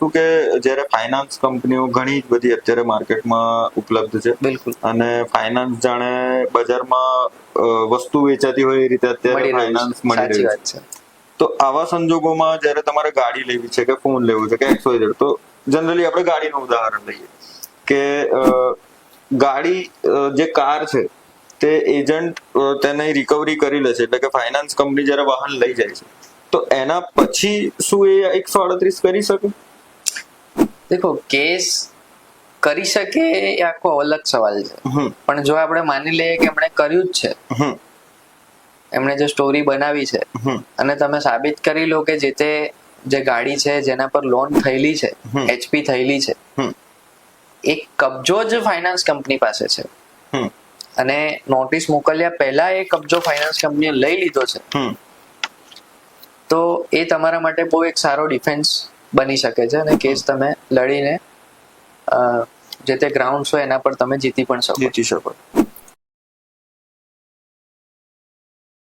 શું કે જ્યારે ફાઇનાન્સ કંપનીઓ ઘણી જ બધી અત્યારે માર્કેટમાં ઉપલબ્ધ છે. બિલકુલ. અને ફાઇનાન્સ જાણે બજારમાં વસ્તુ વેચાતી હોય એ રીતે અત્યારે ફાઇનાન્સ મળી રહી રહ્યું છે. તો આવા સંજોગોમાં જ્યારે તમારે ગાડી લેવી છે કે ફોન લેવો છે કે એક્સ વાય તો જનરલી આપણે ગાડીનું ઉદાહરણ લઈએ કે ગાડી જે કાર છે તે એજન્ટ તેને રિકવરી કરી લે છે. એટલે કે ફાઇનાન્સ કંપની જ્યારે વાહન લઈ જાય છે તો એના પછી શું એ એકસો અડત્રીસ કરી શકે? દેખો કેસ કરી શકે એ આખો અલગ સવાલ છે. પણ જો આપણે માની લઈએ કે એમણે કર્યું જ છે હમ. એમણે જે સ્ટોરી બનાવી છે અને તમે સાબિત કરી લો કે જે તે જે ગાડી છે જેના પર લોન થયેલી છે. એચપી થયેલી છે એ એક કબજો જ ફાઇનાન્સ કંપની પાસે છે. અને નોટિસ મોકલ્યા પહેલા એ કબજો ફાઇનાન્સ કંપનીએ લઈ લીધો છે. હમ. તો એ તમારા માટે બહુ એક સારો ડિફેન્સ બની શકે છે અને કેસ તમે લડીને જે તે ગ્રાઉન્ડ્સ હોય એના પર તમે જીતી પણ શકો. જીતી શકો.